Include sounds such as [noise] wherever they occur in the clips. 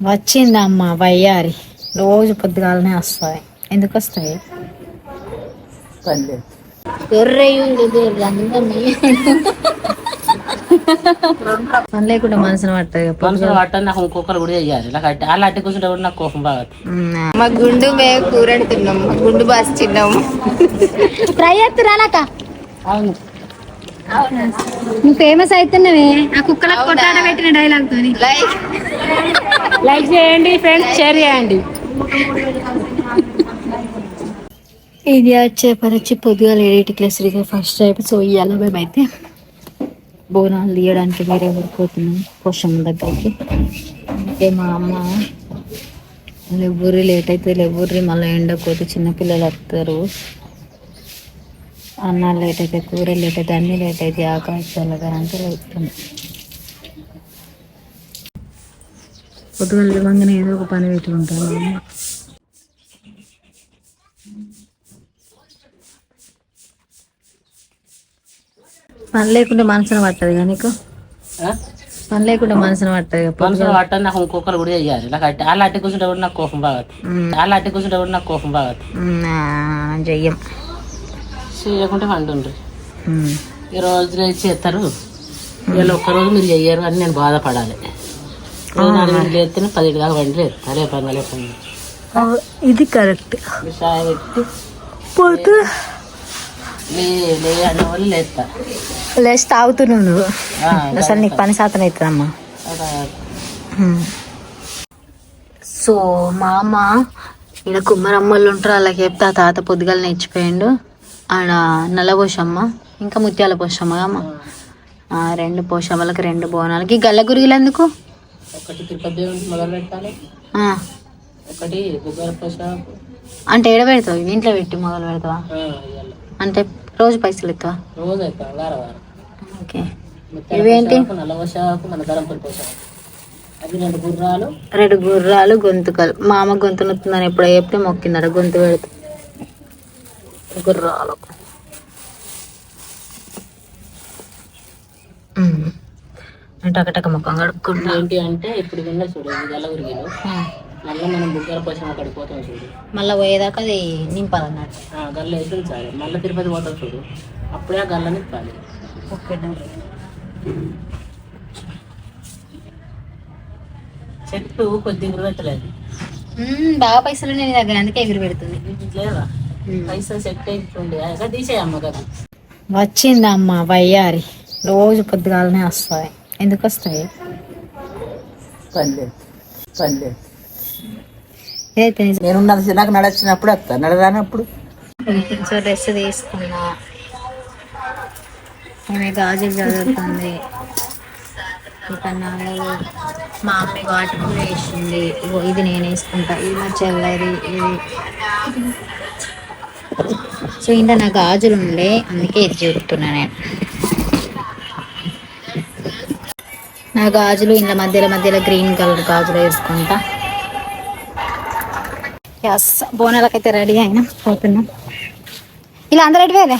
వచ్చిందమ్మ వయ్యారి. రోజు పొద్దుగాలనే వస్తాయి ఎందుకు వస్తాయి ఎర్రయ్యుడు పని లేకుండా మనసును పట్టదు మనుషులు పట్టని నాకు ఇంకొకరు కూడా చెయ్యాలి. నాకు అట్టి అలా అట్టి కూర్చుంటే కూడా నాకు కోపం బాగా మా గుండు మేము కూరడుతున్నాం మా గుండు బాస్ చిన్నాము ట్రై చేస్తురానక్క అవును. నువ్వు ఫేమస్ అవుతున్నావే ఆ కుక్కలకు కొట్టాడ పెట్టిన డైలాగ్ తోని. లైక్ లైక్ చేయండి ఫ్రెండ్స్ షేర్ చేయండి. ఇది వచ్చే పరిచి పొద్దుగాల ఏడింటికి లేసరిగా ఫస్ట్ టైం సో ఇవాళ మేమైతే బోనాలు తీయడానికి వేరే ఊరిపోతున్నాం కోసం దగ్గరికి. అంటే మా అమ్మ లేవుర్రి లేట్ అయితే లేవుర్రి మళ్ళీ ఎండకపోతే చిన్నపిల్లలు వస్తారు. అన్నాలు లేట్ అయితే కూర లేట్ అయితే అన్నీ లేట్ అయితే ఆకాశాలు అంటే లేపుతాం. పొద్దుగల లేవంగానే ఏదో ఒక పని పెట్టుకుంటాను పని లేకుండా మనసున పట్టదు కానీ నీకు? పని లేకుండా మనసున పట్టదు ఇక. మనుషులు పట్టని నాకు ఇంకొకరు కూడా చెయ్యాలి నాకు అట్టి అలా అట్టి కూర్చుంటే కూడా నాకు కోపం బాగా ఉమ్, అలా అట్టి కూర్చుంటే కూడా నాకు కోపం బాగా ఉమ్, ఆ, చెయ్యం. చేయకుంటే వండుండ్రి ఉమ్. ఈ రోజు చేస్తారు. ఇవాళ ఒక్కరోజు మీరు చెయ్యరు అని నేను బాధపడాలి. రోజు నాలుగు లేస్తేనే పది దాకా వండి లేదు అదే పని అదే పని. ఆ, ఇది కరెక్ట్. పెట్టి పోతే లేచి తాగుతున్నావు నువ్వు. అసలు నీకు పని శాతం అవుతుందమ్మా అలా సో మా అమ్మ ఈడ కుమ్మరమ్మలు ఉంటారు అలాగే చెప్తే ఆ తాత పొద్దుగాల నేర్చిపోయిండు ఆడ నల్ల పోషమ్మ ఇంకా ముత్యాల పోషమ్మ అమ్మ ఆ, రెండు పోషమ్మలకి రెండు బోనాలకి. గల్ల గురిగిలు ఎందుకు? ఒకటి తిరుపతి మొదలు పెట్టాలి ఒకటి బుగ్గర ప్రసాద్. అంటే ఏడ పెడతావు? ఇంట్లో పెట్టి మొదలు పెడతావా? అంటే రోజు పైసలు ఇస్తావా రోజు అవుతాం వారం వారం. ఓకే. ఇవేంటి? నల్లవ షాపు మన ధరంపూర్ అది రెండు గుర్రాలు. రెండు గుర్రాలు గొంతుకలు మా అమ్మ గొంతు నొత్తుందని ఎప్పుడో చెప్తే మొక్కిందట గొంతు పెడుతూ. గుర్రాలు. ఉమ్. నేను టకటక ముఖం కడుక్కుంటా ఏంటి అంటే ఇప్పుడు విన్న చూడు ఇది గల్ల ఉరిగిలు మళ్ళీ మనం బుగ్గర పోషం అక్కడికి పోతాం చూడు. మళ్ళీ పోయేదాకా అది నింపాలన్నట్టు ఆ గల్ల వేసి ఉంచాలి మళ్ళీ తిరుపతి పోతాం చూడు. అప్పుడే ఆ గల్ల నింపాలి. ఓకే చెట్టు కొద్దిగా కూడా పెట్టలేదు. బాగా పైసలు నేను దగ్గర అందుకే ఎగురు పెడుతుంది. లేదా? పైసా సెట్ అదే తీసేయమ్మ కదా. వచ్చిందమ్మ వయ్యారి. రోజు పొద్దుగాలనే వస్తాయి ఎందుకు వస్తాయి? ఏదైతే నేనున్నది నాకు నడచినప్పుడు వస్తా నడరానప్పుడు. సో డ్రెస్ తీసుకున్నా. ఆమె గాజులు చదువుతుంది. ఇంకా నగలు మా అమ్మ వాటికి కూడా వేసింది. ఇది నేను వేసుకుంటా. ఇది నా చెల్లది ఇది. సో ఇంత నా గాజులు ఉండే అందుకే ఇది చూపుతున్నా నేను. నా గాజులు ఇంత మధ్యలో మధ్యలో గ్రీన్ కలర్ గాజులు వేసుకుంటా. ఎస్ బోనాలకైతే రెడీ అయినా పోతున్నాం. ఇలా అందరు ఎటువేలే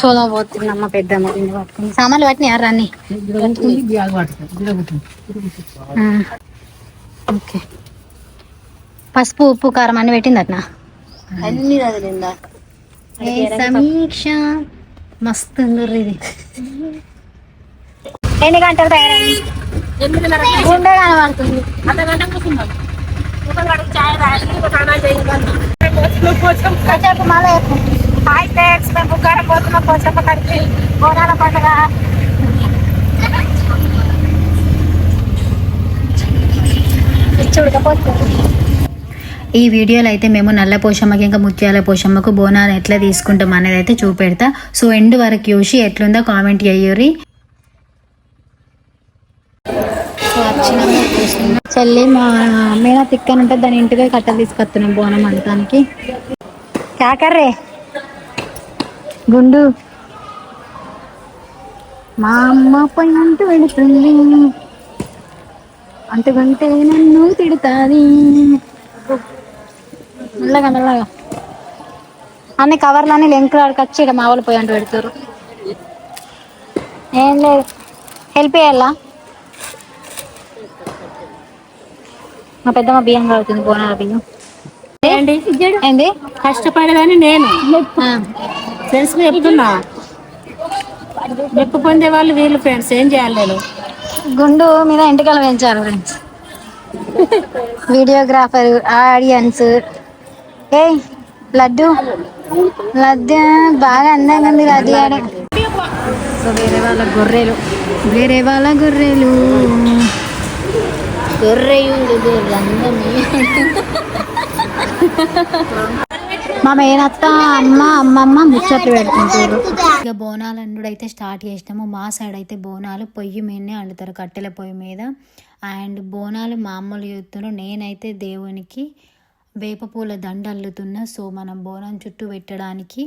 చోదా పోతున్నామ్మ పెద్దమ్మ దీన్ని పట్టుకుని సామాన్లు పట్టినాయి? యారు అన్ని ఓకే. పసుపు ఉప్పు కారం అన్ని పెట్టింది అట్నా అన్ని సమీక్ష? మస్తు ఇది. [laughs] ఎన్ని గంటలు తయారైంది? గుండె కనబడుతుంది కాసేపు మళ్ళీ చెప్పు. హాయ్ ఫ్రెండ్స్ మేము బుక్కారం పోతున్నాం పోచమ్మ కడికి. బోనాల పండుగ. పిచ్చి ఉడకపోతుంది. ఈ వీడియోలో అయితే మేము నల్ల పోషమ్మకి ఇంకా ముత్యాల పోషమ్మకు బోనాలు ఎట్లా తీసుకుంటాం అనేది అయితే చూపెడతా. సో ఎండ్ వరకు చూసి ఎట్లుందో కామెంట్ చెయ్యూరి చెల్లి మా మీద తిక్కని ఉంటే దాని ఇంటికి కట్టలు తీసుకొస్తున్నాం బోనం అంతానికి కాకర్రే గుండు. మా అమ్మ పంట వెళుతుంది. అంటుకుంటే నన్ను తిడుతుంది. మెల్లగా మెల్లగా. అన్ని కవర్లన్నీ లెంకులు ఆడికొచ్చి ఇక్కడ మా వాళ్ళు పోయి అంటూ పెడతారు. ఏం లేదు. హెల్ప్ చేయాలా? మా పెద్దమ్మ బియ్యం కడుగుతుంది బోనాల బియ్యం. ఏంటి? కష్టపడేదని నేను. ఫ్రెండ్స్ చెప్తున్నా. మెప్పు పొందే వాళ్ళు వీళ్ళు ఫ్రెండ్స్ ఏం చేయాలి నేను? గుండు మీద ఎంటికలు పెంచారు ఫ్రెండ్స్ వీడియోగ్రాఫర్ ఆడియన్స్ ఏయ్ లడ్డు. లడ్డు బాగా అందంగా ఉంది లడ్డు ఆడ సో వేరే వాళ్ళ గొర్రెలు వేరే వాళ్ళ గొర్రెలు. మా మేనత్త అమ్మ అమ్మమ్మ ముచ్చట్లు పెడుతుంటారు. ఇక బోనాలు అండు అయితే స్టార్ట్ చేసినాము. మా సైడ్ అయితే బోనాలు పొయ్యి మీదనే వండుతారు కట్టెల పొయ్యి మీద. అండ్ బోనాలు మామూలు చూస్తున్నారు నేనైతే దేవునికి వేపపూల దండ అల్లుతున్న సో మనం బోనం చుట్టూ పెట్టడానికి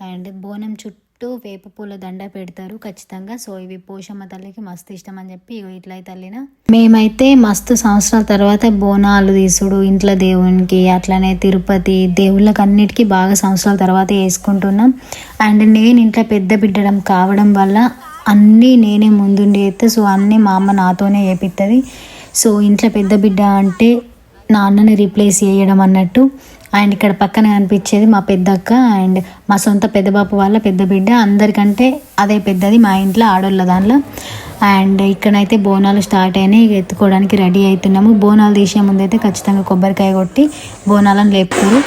అండ్ బోనం చుట్టూ వేపపూల దండ పెడతారు ఖచ్చితంగా. సో ఇవి పోషమ్మ తల్లికి మస్తు ఇష్టం అని చెప్పి ఇట్లయితే తల్లిన. అల్లిన మేమైతే మస్తు సంవత్సరాల తర్వాత బోనాలు తీసుడు ఇంట్లో దేవునికి అట్లనే తిరుపతి దేవుళ్ళకి అన్నిటికీ బాగా సంవత్సరాల తర్వాత వేసుకుంటున్నాం. అండ్ నేను ఇంట్లో పెద్ద బిడ్డడం కావడం వల్ల అన్నీ నేనే ముందుండి అయితే సో అన్నీ మా అమ్మ నాతోనే చేపిస్తుంది సో ఇంట్లో పెద్ద బిడ్డ అంటే నాన్నని రీప్లేస్ చేయడం అన్నట్టు. అండ్ ఇక్కడ పక్కన కనిపించేది మా పెద్దక్క అండ్ మా సొంత పెద్ద బాపు వాళ్ళ పెద్ద బిడ్డ. అందరికంటే అదే పెద్దది మా ఇంట్లో ఆడోళ్ళ దానిలో అండ్ ఇక్కడైతే బోనాలు స్టార్ట్ అయినాయి. ఎత్తుకోవడానికి రెడీ అవుతున్నాము. బోనాలు తీసే ముందు అయితే ఖచ్చితంగా కొబ్బరికాయ కొట్టి బోనాలను లేపుతారు.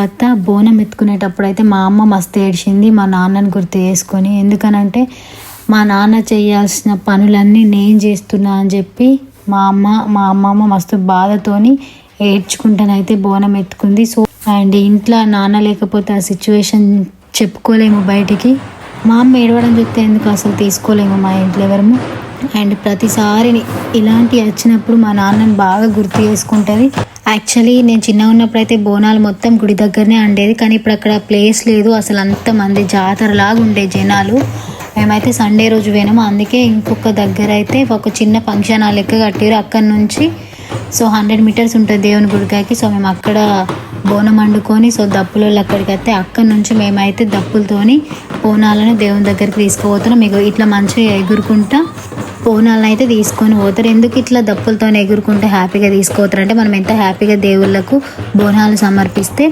తర్వాత బోనం ఎత్తుకునేటప్పుడు అయితే మా అమ్మ మస్తు ఏడ్చింది మా నాన్నని గుర్తు చేసుకొని. ఎందుకనంటే మా నాన్న చేయాల్సిన పనులన్నీ నేను చేస్తున్నా అని చెప్పి మా అమ్మ మా అమ్మమ్మ మస్తు బాధతోని ఏడ్చుకుంటానైతే బోనం ఎత్తుకుంది. సో అండ్ ఇంట్లో నాన్న లేకపోతే ఆ సిచ్యువేషన్ చెప్పుకోలేము బయటికి. మా అమ్మ ఏడవడం చూస్తే ఎందుకు అసలు తీసుకోలేము మా ఇంట్లో ఎవరము? అండ్ ప్రతిసారి ఇలాంటి వచ్చినప్పుడు మా నాన్నని బాగా గుర్తు చేసుకుంటుంది. యాక్చువల్లీ నేను చిన్నగా ఉన్నప్పుడు అయితే బోనాలు మొత్తం గుడి దగ్గరనే ఉండేది కానీ ఇప్పుడు అక్కడ ప్లేస్ లేదు. అసలు అంతమంది జాతరలాగా ఉండే జనాలు. మేమైతే సండే రోజు పోయినాము అందుకే ఇంకొక దగ్గర అయితే ఒక చిన్న ఫంక్షన్ హాల్ లెక్క కట్టారు అక్కడ నుంచి సో హండ్రెడ్ మీటర్స్ ఉంటుంది దేవుని గుడికాయకి సో మేము అక్కడ బోనం వండుకొని సో దప్పులు అక్కడికి అయితే అక్కడ నుంచి మేమైతే దప్పులతోని బోనాలను దేవుని దగ్గరికి తీసుకుపోతున్నాం. మీకు ఇట్లా మంచిగా ఎగురుకుంటా బోనాలను అయితే తీసుకొని పోతారు. ఎందుకు ఇట్లా దప్పులతో ఎగురుకుంటే హ్యాపీగా తీసుకోతారు? అంటే మనం ఎంత హ్యాపీగా దేవుళ్ళకు బోనాలు సమర్పిస్తే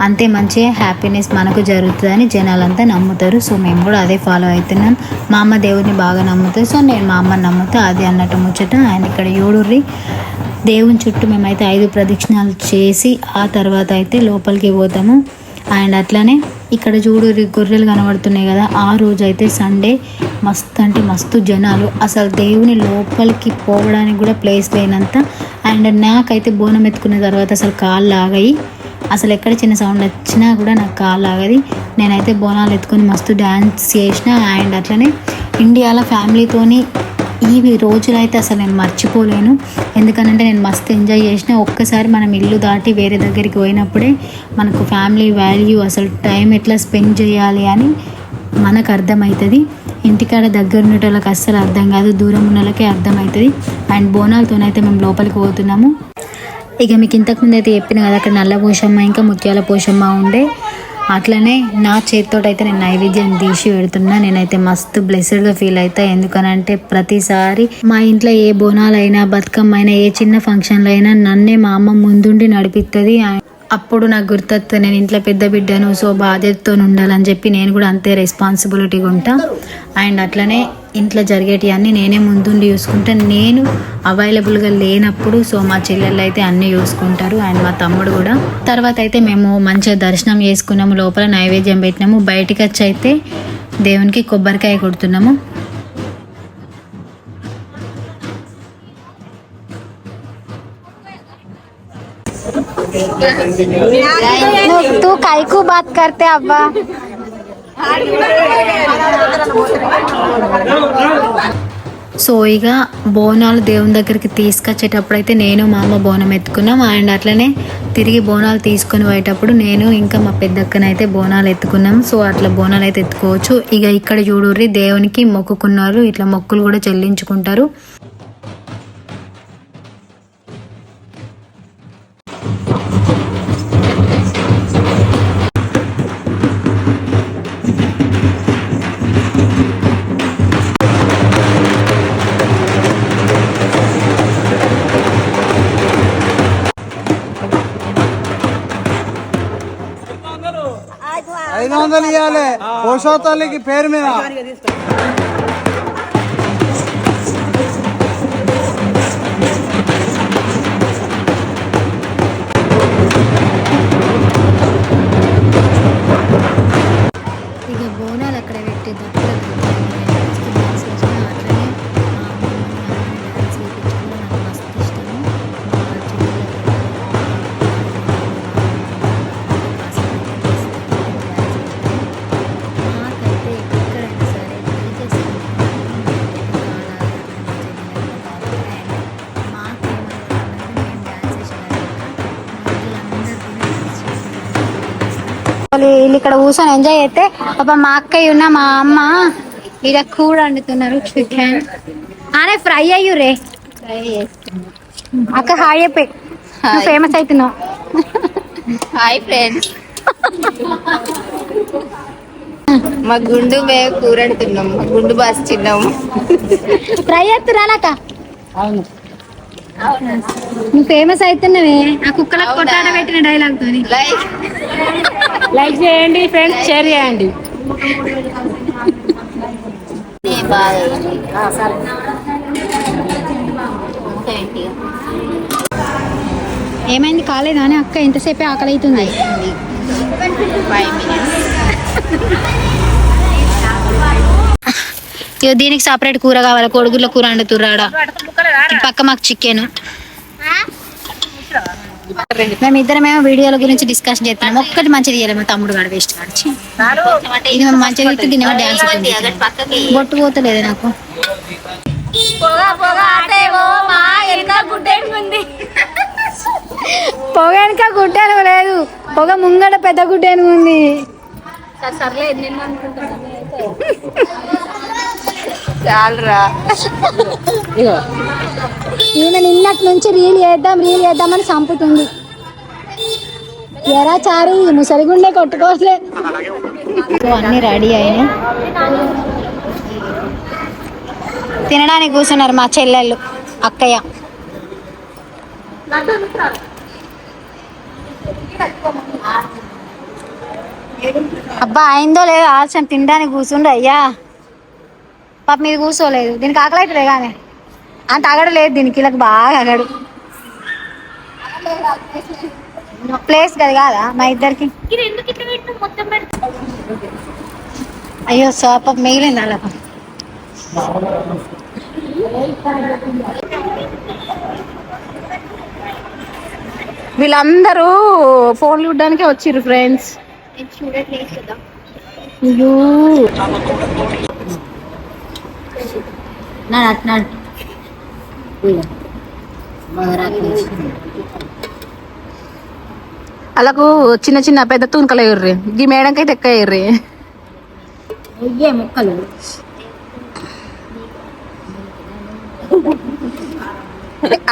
అంతే మంచిగా హ్యాపీనెస్ మనకు జరుగుతుందని జనాలంతా నమ్ముతారు. సో మేము కూడా అదే ఫాలో అవుతున్నాం. మా అమ్మ దేవుడిని బాగా నమ్ముతారు సో నేను మా అమ్మని నమ్ముతా. అది అన్నట్టు ముచ్చట. ఆయన ఇక్కడ ఏడుర్రి. దేవుని చుట్టూ మేమైతే ఐదు ప్రదక్షిణాలు చేసి ఆ తర్వాత అయితే లోపలికి పోతాము. అండ్ అట్లనే ఇక్కడ చూడు గొర్రెలు కనబడుతున్నాయి కదా. ఆ రోజు అయితే సండే మస్తు అంటే మస్తు జనాలు. అసలు దేవుని లోపలికి పోవడానికి కూడా ప్లేస్ లేనంత. అండ్ నాకైతే బోనం ఎత్తుకున్న తర్వాత అసలు కాళ్ళు ఆగాయి అసలు ఎక్కడ చిన్న సౌండ్ వచ్చినా కూడా నాకు కాళ్ళు ఆగది నేనైతే బోనాలు ఎత్తుకొని మస్తు డ్యాన్స్ చేసిన. అండ్ అట్లనే ఇండియాలో ఫ్యామిలీతోని ఇవి రోజులు అయితే అసలు నేను మర్చిపోలేను. ఎందుకనంటే నేను మస్తు ఎంజాయ్ చేసిన ఒక్కసారి మనం ఇల్లు దాటి వేరే దగ్గరికి పోయినప్పుడే మనకు ఫ్యామిలీ వాల్యూ అసలు టైం ఎట్లా స్పెండ్ చేయాలి అని మనకు అర్థమవుతుంది ఇంటికాడ దగ్గర ఉన్న వాళ్ళకి అస్సలు అర్థం కాదు దూరం ఉన్న వాళ్ళకే అర్థమవుతుంది అండ్ బోనాలతోనైతే మేము లోపలికి పోతున్నాము. ఇక మీకు ఇంతకుముందు అయితే చెప్పిన కదా అక్కడ నల్ల పోషమ్మ ఇంకా ముత్యాల పోషమ్మ ఉండే. అట్లనే నా చేతితోటైతే నేను నైవేద్యం తీసి పెడుతున్నా. నేనైతే మస్తు బ్లెస్డ్గా ఫీల్ అవుతా ఎందుకనంటే ప్రతిసారి మా ఇంట్లో ఏ బోనాలైనా బతుకమ్మ అయినా ఏ చిన్న ఫంక్షన్లు అయినా నన్నే మా అమ్మ ముందుండి నడిపిస్తుంది అప్పుడు నాకు గుర్తొస్తుంది నేను ఇంట్లో పెద్ద బిడ్డను సో బాధ్యతతో ఉండాలని చెప్పి నేను కూడా అంతే రెస్పాన్సిబిలిటీగా ఉంటా. అండ్ అట్లనే ఇంట్లో జరిగేటివన్నీ నేనే ముందుండి చూసుకుంటా నేను అవైలబుల్గా లేనప్పుడు సో మా చెల్లెళ్ళు అయితే అన్నీ చూసుకుంటారు అండ్ మా తమ్ముడు కూడా తర్వాత అయితే మేము మంచిగా దర్శనం చేసుకున్నాము లోపల నైవేద్యం పెట్టినాము బయటికి వచ్చి అయితే దేవునికి కొబ్బరికాయ కొడుతున్నాము तू काय को बात करते अब्बा సో ఇక బోనాలు దేవుని దగ్గరికి తీసుకొచ్చేటప్పుడు అయితే నేను మా అమ్మ బోనం ఎత్తుకున్నాం. అండ్ అట్లనే తిరిగి బోనాలు తీసుకొని పోయేటప్పుడు నేను ఇంకా మా పెద్దక్కనైతే బోనాలు ఎత్తుకున్నాం. సో అట్లా బోనాలు అయితే ఎత్తుకోవచ్చు. ఇక ఇక్కడ చూడుర్రి దేవునికి మొక్కుకున్నారు. ఇట్లా మొక్కులు కూడా చెల్లించుకుంటారు. వందలు ఇవ్వాలి పోషో తల్లికి పేరు మీద. ఇక బోనాలు అక్కడ పెట్టి వీళ్ళు ఇక్కడ కూర్చొని ఎంజాయ్ చేస్తే పాప మా అక్కయ్య ఉన్న మా అమ్మ ఇక కూర వండుతున్నారు చికెన్ ఆనే ఫ్రై అయ్యు రే అక్క హాయ్ చెప్పి. ఫేమస్ అవుతున్నావు. Hi friends. మా గుండు మేము కూర వండుతున్నాం మా గుండు బాస్ చిన్నాము ఫ్రై చేస్తురానక్క అవును. నువ్వు ఫేమస్ అవుతున్నావే ఆ కుక్కలకు కొట్టాడ పెట్టిన డైలాగ్ తోని. లైక్ లైక్ చేయండి ఫ్రెండ్స్ షేర్ చేయండి. ఏమైంది? కాలేదా అని అక్క ఎంతసేపే ఆకలి అవుతుంది ఫైవ్ మినిట్స్ ఇగో దీనికి సపరేట్ కూర కావాలి? కొడుగుల కూర వండుతుర్రాడ పక్క మాకు చికెన్ మేము ఇద్దరమేమో వీడియోల గురించి డిస్కషన్ చేస్తున్నాం. ఒక్కటి మంచిది తీయాలి మా తమ్ముడు గాడు వేస్ట్ కాడిచి ఇది మేము మంచిగా అయితే దీని డ్యాన్స్ బొట్టు పోతలేదు నాకు. పొగ వెనక గుడ్డను లేదు. పొగ ముంగడ పెద్ద గుడ్డను ఉంది. చాలరా. ఇగో. నిన్నటి నుంచి రీల్ చేద్దాం రీల్ చేద్దామని చంపుతుంది. ఎరా చారు ఈ ముసలిగుండే కొట్టుకోవట్లే. సో అన్ని రెడీ అయినాయి. తినడానికి కూర్చున్నారు మా చెల్లెళ్ళు అక్కయ్య. అబ్బా అయిందో లేదో ఆలస్యం తినడానికి కూర్చుండు అయ్యా. పాప మీద కూర్చోలేదు. దీనికి ఆకలి అవుతుంది కానీ? అంత అగడు లేదు దీనికి. ఇలా బాగా అగడు ప్లేస్ కదా కాదా మా ఇద్దరికి? అయ్యో సోప మిగిలింది అలా. వీళ్ళందరూ ఫోన్లు చూడడానికే వచ్చిర్రు ఫ్రెండ్స్. అయ్యో. నాడు అటు నాడు అలాకు చిన్న చిన్న పెద్ద తూనికలు ఎగుర్రి ఈ మేడంకి అయితే ఎక్క ఎగుర్రి అయ్యే ముక్కలు.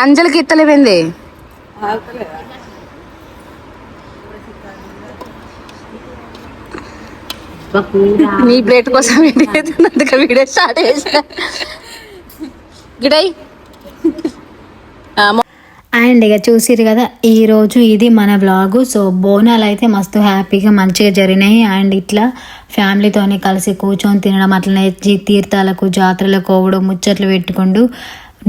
అంజలికి ఇత్తలేపింది నీ ప్లేట్ కోసం [laughs] చేస్తున్నందుకు వీడియో స్టార్ట్ చేసిన గిడై. అండ్ ఇక చూసిరు కదా ఈరోజు ఇది మన బ్లాగు సో బోనాలు అయితే మస్తు హ్యాపీగా మంచిగా జరిగినాయి. అండ్ ఇట్లా ఫ్యామిలీతోని కలిసి కూర్చొని తినడం అట్లనే తీర్థాలకు జాతరలకు కోవడం ముచ్చట్లు పెట్టుకుంటూ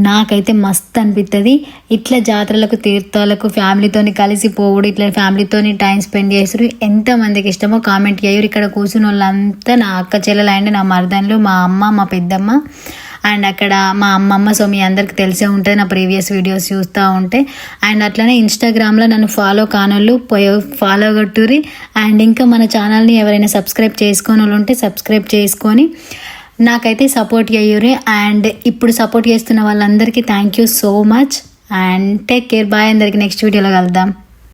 నాకైతే మస్తు అనిపిస్తుంది ఇట్లా జాతరలకు తీర్థాలకు ఫ్యామిలీతోని కలిసి పోవడం ఇట్లా ఫ్యామిలీతోని టైం స్పెండ్ చేసారు ఎంతమందికి ఇష్టమో కామెంట్ చేయరు. ఇక్కడ కూర్చున్న వాళ్ళంతా నా అక్క చెల్లెలు అండ్ నా మరదన్లు మా అమ్మ మా పెద్దమ్మ. అండ్ అక్కడ మా అమ్మమ్మ సో మీ అందరికి తెలిసే ఉంటుంది నా ప్రీవియస్ వీడియోస్ చూస్తూ ఉంటే. అండ్ అట్లనే ఇన్స్టాగ్రామ్లో నన్ను ఫాలో కానోళ్ళు ఫాలో కొట్టురి అండ్ ఇంకా మన ఛానల్ని ఎవరైనా సబ్స్క్రైబ్ చేసుకొని వాళ్ళు ఉంటే సబ్స్క్రైబ్ చేసుకొని నాకైతే సపోర్ట్ అయ్యూరి అండ్ ఇప్పుడు సపోర్ట్ చేస్తున్న వాళ్ళందరికీ thank you so much and take care bye అందరికి నెక్స్ట్ వీడియోలో కలుద్దాం.